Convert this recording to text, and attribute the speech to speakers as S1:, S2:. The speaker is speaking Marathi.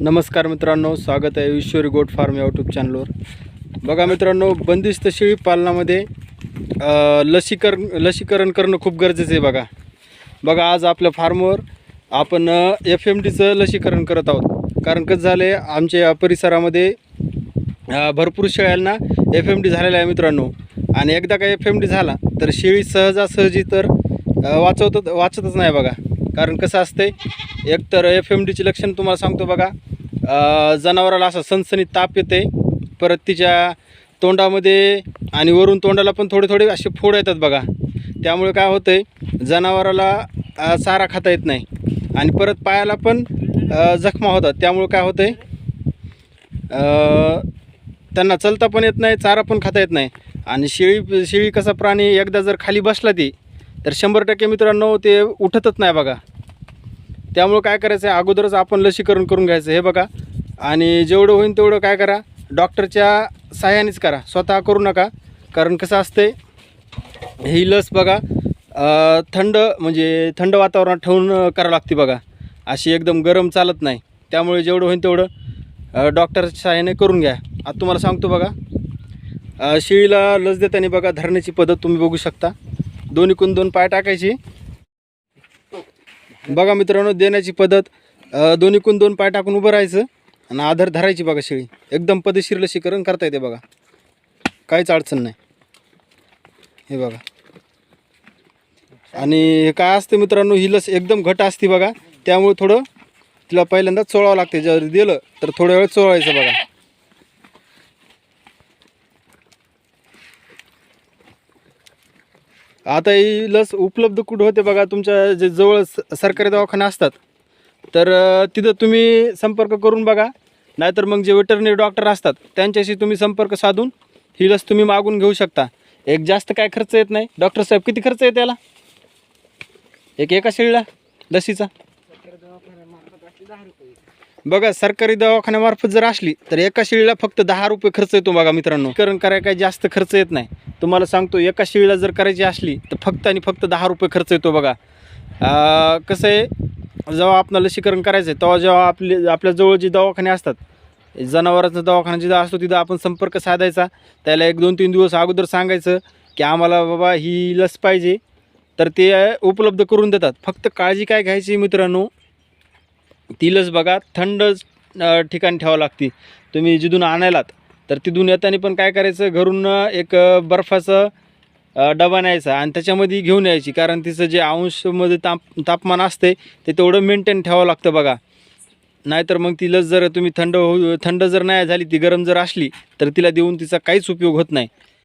S1: नमस्कार मित्रांनो स्वागत आहे ईश्वरी गोट फार्म या यूट्यूब चॅनलवर बघा मित्रांनो बंदिस्त शेळी पालनामध्ये लसीकरण लसीकरण करणं खूप गरजेचं आहे बघा. बघा आज आपल्या फार्मवर आपण एफ एम डीचं लसीकरण करत आहोत. कारण कसं झालं आहे आमच्या परिसरामध्ये भरपूर शेळ्यांना एफ एम डी झालेला आहे मित्रांनो. आणि एकदा का एफ एम डी झाला तर शेळी सहजासहजी तर अ, वाचवत वाचतच नाही बघा. कारण कसं असतंय एकतर एफ एम डीची लक्षण तुम्हाला सांगतो बघा. जनावराला असा सनसनीत ताप येते परत तिच्या तोंडामध्ये आणि वरून तोंडाला पण थोडे थोडे असे फोड येतात बघा. त्यामुळे काय होतं आहे जनावराला चारा खाता येत नाही. आणि परत पायाला पण जखमा होतात. त्यामुळे काय होतं आहे त्यांना चलता पण येत नाही चारा पण खाता येत नाही. आणि शेळी शेळी कसा प्राणी एकदा जर खाली बसला ती तर शंभर टक्के मित्रांनो ते उठतच नाही बघा. त्यामुळं काय करायचं आहे? अगोदरच आपण लसीकरण करून घ्यायचं हे बघा. आणि जेवढं होईल तेवढं काय करा. डॉक्टरच्या सहाय्यानेच करा. स्वतः करू नका. कारण कसं असतंय ही लस बघा थंड म्हणजे थंड वातावरणात ठेवून करावं लागते बघा. अशी एकदम गरम चालत नाही. त्यामुळे जेवढं होईल तेवढं डॉक्टरच्या सहाय्याने करून घ्या. आता तुम्हाला सांगतो बघा. शिळीला शेळीला लस देताना बघा धरण्याची पद्धत तुम्ही बघू शकता. दोन्हीकून दोन पाय टाकायची. बघा मित्रांनो देण्याची पद्धत दोन्ही दोन्हीकून दोन पाय टाकून उभं राहायचं आणि आधार धरायची बघा शेळी. एकदम पदशीर लसीकरण करता येते बघा. काहीच अडचण नाही. हे बघा. आणि हे काय असते मित्रांनो ही लस एकदम घट असते बघा. त्यामुळे थोडं तिला पहिल्यांदा चोळावं लागते. जर दिलं तर थोड्या वेळ चोळायचं बघा. आता ही लस उपलब्ध कुठं होते बघा तुमच्या जे जवळ स- सरकारी दवाखाने असतात तर तिथं तुम्ही संपर्क करून बघा. नाहीतर मग जे वेटरनरी डॉक्टर असतात त्यांच्याशी तुम्ही संपर्क साधून ही लस तुम्ही मागून घेऊ शकता. एक जास्त काय खर्च येत नाही. डॉक्टर साहेब किती खर्च येते याला? एक एका शेळीला लसीचा? बघा सरकारी दवाखान्यामार्फत जर असली तर एका शिळीला फक्त दहा रुपये खर्च येतो बघा मित्रांनो. करण करायला काही जास्त खर्च येत नाही. तुम्हाला सांगतो एका शिळीला जर करायची असली तर फक्त आणि फक्त दहा रुपये खर्च येतो बघा. कसं आहे जेव्हा आपण लसीकरण करायचं आहे तेव्हा जेव्हा आपले आपल्याजवळ जे दवाखाने असतात जनावरांचा दवाखाना जिथं असतो तिथं आपण संपर्क साधायचा. त्याला एक दोन तीन दिवस अगोदर सांगायचं की आम्हाला बाबा ही लस पाहिजे. तर ते उपलब्ध करून देतात. फक्त काळजी काय घ्यायची मित्रांनो ती लस बघा थंड ठिकाणी ठेवावं लागते. तुम्ही जिथून आणायलात तर तिथून येताना पण काय करायचं घरून एक बर्फाचं डबा न्यायचा आणि त्याच्यामध्ये घेऊन यायची. कारण तिचं जे अंशमध्ये ताप तापमान असते ते तेवढं मेंटेन ठेवावं लागतं बघा. नाहीतर मग ती लस जर तुम्ही थंड होऊ थंड जर नाही झाली ती गरम जर असली तर तिला देऊन तिचा काहीच उपयोग होत नाही.